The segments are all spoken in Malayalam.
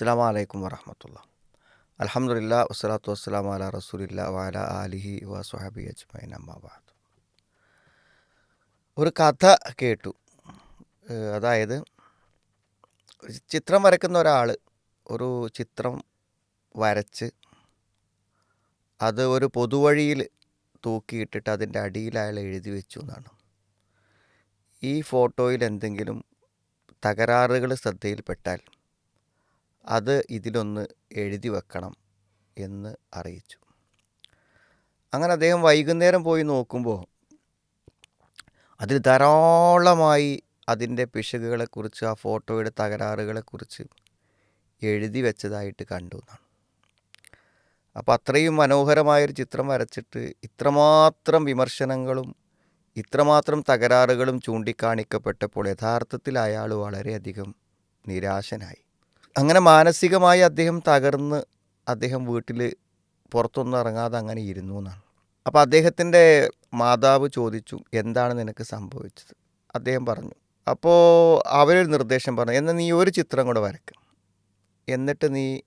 അസ്സാം വലൈക്കും വരഹമത്തുള്ള അലഹമുല്ല വസ്സലാത്തു വസ്സലാം അല റസൂലില്ല വാല ആലിഹി വസുഹബി അജ്മൈൻ അമ്മാബാദ് ഒരു കഥ കേട്ടു. അതായത് ചിത്രം വരയ്ക്കുന്ന ഒരാൾ ഒരു ചിത്രം വരച്ച് അത് ഒരു പൊതുവഴിയിൽ തൂക്കിയിട്ടിട്ട് അതിന്റെ അടിയിൽ അയാൾ എഴുതി വെച്ചു എന്നാണ്. ഈ ഫോട്ടോയിൽ എന്തെങ്കിലും തകരാറുകൾ ശ്രദ്ധയിൽപ്പെട്ടാൽ അത് ഇതിലൊന്ന് എഴുതി വെക്കണം എന്ന് അറിയിച്ചു. അങ്ങനെ അദ്ദേഹം വൈകുന്നേരം പോയി നോക്കുമ്പോൾ അതിൽ ധാരാളമായി അതിന്റെ പിശകുകളെക്കുറിച്ച് ആ ഫോട്ടോയുടെ തകരാറുകളെക്കുറിച്ച് എഴുതി വെച്ചതായിട്ട് കണ്ടു എന്നാണ്. അപ്പോൾ അത്രയും മനോഹരമായൊരു ചിത്രം വരച്ചിട്ട് ഇത്രമാത്രം വിമർശനങ്ങളും ഇത്രമാത്രം തകരാറുകളും ചൂണ്ടിക്കാണിക്കപ്പെട്ടപ്പോൾ യഥാർത്ഥത്തിൽ അയാൾ വളരെയധികം നിരാശനായി. അങ്ങനെ മാനസികമായി അദ്ദേഹം തകർന്ന് അദ്ദേഹം വീട്ടിൽ പുറത്തൊന്നും ഇറങ്ങാതെ അങ്ങനെ ഇരുന്നു എന്നാണ്. അപ്പോൾ അദ്ദേഹത്തിന്റെ മാതാവ് ചോദിച്ചു എന്താണ് നിനക്ക് സംഭവിച്ചത്? അദ്ദേഹം പറഞ്ഞു അപ്പോൾ അവരൊരു നിർദ്ദേശം പറഞ്ഞു എന്നാൽ നീ ഒരു ചിത്രം കൂടെ വരയ്ക്കും എന്നിട്ട് നീ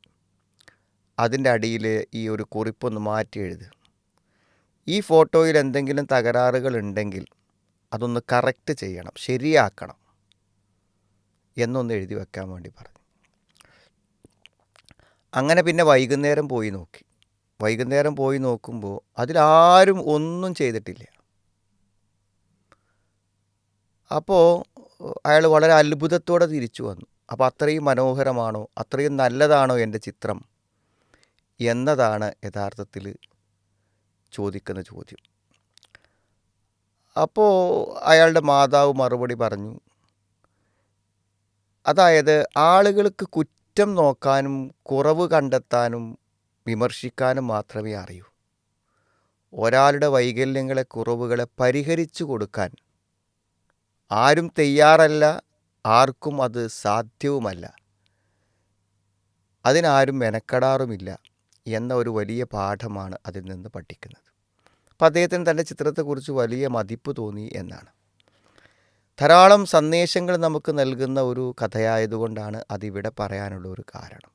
അതിന്റെ അടിയിൽ ഈ ഒരു കുറിപ്പൊന്ന് മാറ്റി എഴുതുക ഈ ഫോട്ടോയിൽ എന്തെങ്കിലും തകരാറുകൾ ഉണ്ടെങ്കിൽ അതൊന്ന് കറക്റ്റ് ചെയ്യണം ശരിയാക്കണം. എന്നൊന്ന് എഴുതി വെക്കാൻ വേണ്ടി പറഞ്ഞു. അങ്ങനെ പിന്നെ വൈകുന്നേരം പോയി നോക്കി. വൈകുന്നേരം പോയി നോക്കുമ്പോൾ അതിലാരും ഒന്നും ചെയ്തിട്ടില്ല. അപ്പോൾ അയാൾ വളരെ അത്ഭുതത്തോടെ തിരിച്ചു വന്നു. അപ്പോൾ അത്രയും മനോഹരമാണോ അത്രയും നല്ലതാണോ എന്റെ ചിത്രം എന്നതാണ് യഥാർത്ഥത്തിൽ ചോദിക്കുന്ന ചോദ്യം. അപ്പോൾ അയാളുടെ മാതാവ് മറുപടി പറഞ്ഞു അതായത് ആളുകൾക്ക് കുറ്റം നോക്കാനും കുറവ് കണ്ടെത്താനും വിമർശിക്കാനും മാത്രമേ അറിയൂ. ഒരാളുടെ വൈകല്യങ്ങളെ കുറവുകളെ പരിഹരിച്ചു കൊടുക്കാൻ ആരും തയ്യാറല്ല ആർക്കും അത് സാധ്യവുമല്ല. അതിനാരും മെനക്കെടാറുമില്ല എന്ന ഒരു വലിയ പാഠമാണ് അതിൽ നിന്ന് പഠിക്കുന്നത്. അപ്പോൾ അദ്ദേഹത്തിന് തന്റെ ചിത്രത്തെക്കുറിച്ച് വലിയ മതിപ്പ് തോന്നി എന്നാണ്. ധാരാളം സന്ദേശങ്ങൾ നമുക്ക് നൽകുന്ന ഒരു കഥയായതുകൊണ്ടാണ് അതിവിടെ പറയാനുള്ള ഒരു കാരണം.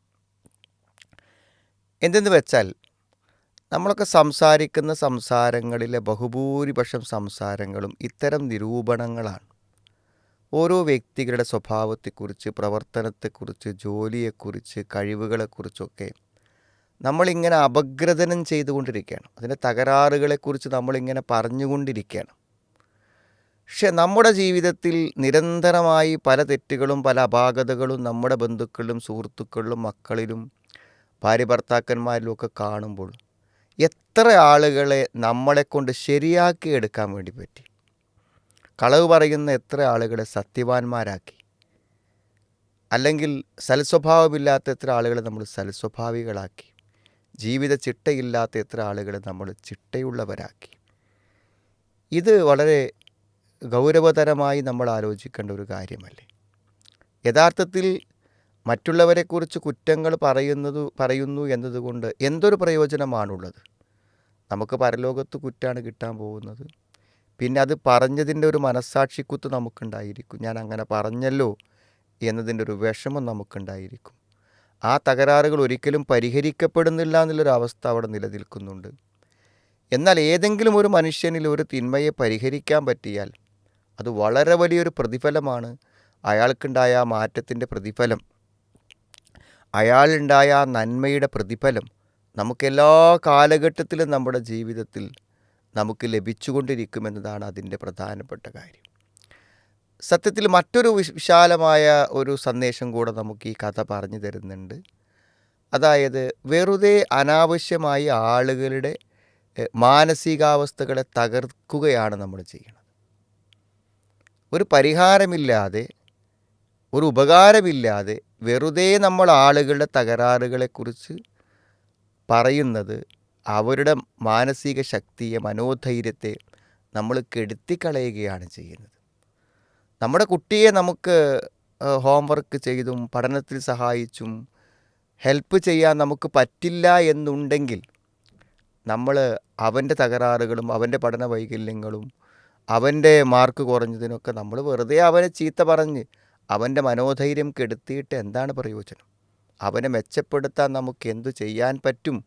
എന്തെന്ന് വെച്ചാൽ നമ്മളൊക്കെ സംസാരിക്കുന്ന സംസാരങ്ങളിലെ ബഹുഭൂരിപക്ഷം സംസാരങ്ങളും ഇത്തരം നിരൂപണങ്ങളാണ്. ഓരോ വ്യക്തികളുടെ സ്വഭാവത്തെക്കുറിച്ച് പ്രവർത്തനത്തെക്കുറിച്ച് ജോലിയെക്കുറിച്ച് കഴിവുകളെക്കുറിച്ചൊക്കെ നമ്മളിങ്ങനെ അപഗ്രഥനം ചെയ്തുകൊണ്ടിരിക്കുകയാണ്. അതിന്റെ തകരാറുകളെക്കുറിച്ച് നമ്മളിങ്ങനെ പറഞ്ഞുകൊണ്ടിരിക്കുകയാണ്. പക്ഷെ നമ്മുടെ ജീവിതത്തിൽ നിരന്തരമായി പല തെറ്റുകളും പല അപാകതകളും നമ്മുടെ ബന്ധുക്കളിലും സുഹൃത്തുക്കളിലും മക്കളിലും ഭാര്യ ഭർത്താക്കന്മാരിലും ഒക്കെ കാണുമ്പോൾ എത്ര ആളുകളെ നമ്മളെക്കൊണ്ട് ശരിയാക്കി എടുക്കാൻ വേണ്ടി പറ്റി? കളവ് പറയുന്ന എത്ര ആളുകളെ സത്യവാന്മാരാക്കി അല്ലെങ്കിൽ സൽസ്വഭാവമില്ലാത്ത എത്ര ആളുകളെ നമ്മൾ സൽസ്വഭാവികളാക്കി? ജീവിത ചിട്ടയില്ലാത്ത എത്ര ആളുകളെ നമ്മൾ ചിട്ടയുള്ളവരാക്കി? ഇത് വളരെ ഗൗരവതരമായി നമ്മൾ ആലോചിക്കേണ്ട ഒരു കാര്യമല്ലേ? യഥാർത്ഥത്തിൽ മറ്റുള്ളവരെക്കുറിച്ച് കുറ്റങ്ങൾ പറയുന്നത് പറയുന്നു എന്നതുകൊണ്ട് എന്തൊരു പ്രയോജനമാണുള്ളത്? നമുക്ക് പരലോകത്ത് കുറ്റാണ് കിട്ടാൻ പോകുന്നത്. പിന്നെ അത് പറഞ്ഞതിന്റെ ഒരു മനസ്സാക്ഷിക്കുത്ത് നമുക്കുണ്ടായിരിക്കും. ഞാൻ അങ്ങനെ പറഞ്ഞല്ലോ എന്നതിന്റെ ഒരു വിഷമം നമുക്കുണ്ടായിരിക്കും. ആ തകരാറുകൾ ഒരിക്കലും പരിഹരിക്കപ്പെടുന്നില്ല എന്നുള്ളൊരു അവസ്ഥ അവിടെ നിലനിൽക്കുന്നുണ്ട്. എന്നാൽ ഏതെങ്കിലും ഒരു മനുഷ്യനിൽ ഒരു തിന്മയെ പരിഹരിക്കാൻ പറ്റിയാൽ അത് വളരെ വലിയൊരു പ്രതിഫലമാണ്. അയാൾക്കുണ്ടായ ആ മാറ്റത്തിന്റെ പ്രതിഫലം. അയാളുണ്ടായ ആ നന്മയുടെ പ്രതിഫലം നമുക്കെല്ലാ കാലഘട്ടത്തിലും നമ്മുടെ ജീവിതത്തിൽ നമുക്ക് ലഭിച്ചുകൊണ്ടിരിക്കുമെന്നതാണ് അതിന്റെ പ്രധാനപ്പെട്ട കാര്യം. സത്യത്തിൽ മറ്റൊരു വിശാലമായ ഒരു സന്ദേശം കൂടെ നമുക്ക് ഈ കഥ പറഞ്ഞു തരുന്നുണ്ട്. അതായത് വെറുതെ അനാവശ്യമായി ആളുകളുടെ മാനസികാവസ്ഥകളെ തകർക്കുകയാണ് നമ്മൾ ചെയ്യുന്നത്. ഒരു പരിഹാരമില്ലാതെ ഒരു ഉപകാരമില്ലാതെ വെറുതെ നമ്മൾ ആളുകളുടെ തകരാറുകളെക്കുറിച്ച് പറയുന്നത് അവരുടെ മാനസിക ശക്തിയെ മനോധൈര്യത്തെ നമ്മൾ കെടുത്തിക്കളയുകയാണ് ചെയ്യുന്നത്. നമ്മുടെ കുട്ടിയെ നമുക്ക് ഹോംവർക്ക് ചെയ്തും പഠനത്തിൽ സഹായിച്ചും ഹെൽപ്പ് ചെയ്യാൻ നമുക്ക് പറ്റില്ല എന്നുണ്ടെങ്കിൽ നമ്മൾ അവന്റെ തകരാറുകളും അവന്റെ പഠന വൈകല്യങ്ങളും അവന്റെ മാർക്ക് കുറഞ്ഞതിനൊക്കെ നമ്മൾ വെറുതെ അവനെ ചീത്ത പറഞ്ഞ് അവന്റെ മനോധൈര്യം കെടുത്തിയിട്ട് എന്താണ് പ്രയോജനം? അവനെ മെച്ചപ്പെടുത്താൻ നമുക്ക് എന്തു ചെയ്യാൻ പറ്റും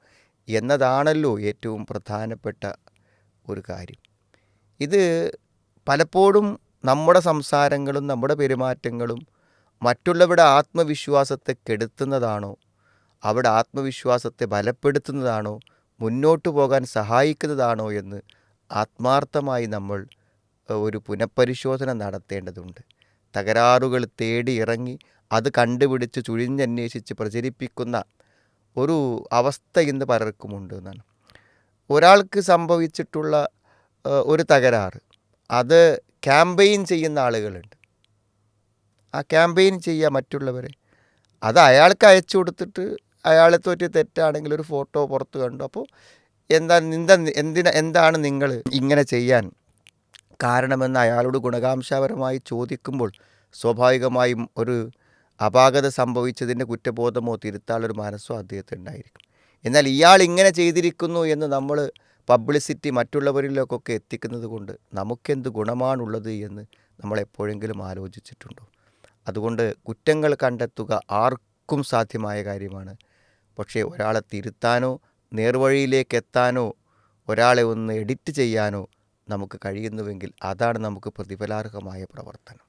എന്നതാണല്ലോ ഏറ്റവും പ്രധാനപ്പെട്ട ഒരു കാര്യം. ഇത് പലപ്പോഴും നമ്മുടെ സംസാരങ്ങളും നമ്മുടെ പെരുമാറ്റങ്ങളും മറ്റുള്ളവരുടെ ആത്മവിശ്വാസത്തെ കെടുത്തുന്നതാണോ? അവിടെ ആത്മവിശ്വാസത്തെ ബലപ്പെടുത്തുന്നതാണോ? മുന്നോട്ടു പോകാൻ സഹായിക്കുന്നതാണോ എന്ന് ആത്മാർത്ഥമായി നമ്മൾ ഒരു പുനഃപരിശോധന നടത്തേണ്ടതുണ്ട്. തകരാറുകൾ തേടി ഇറങ്ങി അത് കണ്ടുപിടിച്ച് ചുഴിഞ്ഞന്വേഷിച്ച് പ്രചരിപ്പിക്കുന്ന ഒരു അവസ്ഥ ഇന്ന് പലർക്കുമുണ്ട് എന്നാണ്. ഒരാൾക്ക് സംഭവിച്ചിട്ടുള്ള ഒരു തകരാറ്. അത് ക്യാമ്പയിൻ ചെയ്യുന്ന ആളുകളുണ്ട്. ആ ക്യാമ്പയിൻ ചെയ്യുക മറ്റുള്ളവരെ. അത് അയാൾക്ക് അയച്ചു കൊടുത്തിട്ട് അയാളെ തോറ്റി തെറ്റാണെങ്കിൽ ഒരു ഫോട്ടോ പുറത്ത് കണ്ടു. അപ്പോൾ എന്താ എന്താ എന്തിനാ എന്താണ് നിങ്ങൾ ഇങ്ങനെ ചെയ്യാൻ കാരണമെന്ന് അയാളോട് ഗുണകാംശപരമായി ചോദിക്കുമ്പോൾ സ്വാഭാവികമായും ഒരു അപാകത സംഭവിച്ചതിന്റെ കുറ്റബോധമോ തിരുത്താളൊരു മനസ്സോ അദ്ദേഹത്തിന് ഉണ്ടായിരിക്കും. എന്നാൽ ഇയാൾ ഇങ്ങനെ ചെയ്തിരിക്കുന്നു എന്ന് നമ്മൾ പബ്ലിസിറ്റി മറ്റുള്ളവരിലേക്കൊക്കെ എത്തിക്കുന്നത് കൊണ്ട് നമുക്കെന്ത് ഗുണമാണുള്ളത് എന്ന് നമ്മളെപ്പോഴെങ്കിലും ആലോചിച്ചിട്ടുണ്ടോ? അതുകൊണ്ട് കുറ്റങ്ങൾ കണ്ടെത്തുക ആർക്കും സാധ്യമായ കാര്യമാണ്. പക്ഷേ ഒരാളെ തിരുത്താനോ നേർവഴിയിലേക്ക് എത്താനോ ഒരാളെ ഒന്ന് എഡിറ്റ് ചെയ്യാനോ നമുക്ക് കഴിയുന്നുവെങ്കിൽ അതാണ് നമുക്ക് പ്രതിഫലാർഹമായ പ്രവർത്തനം.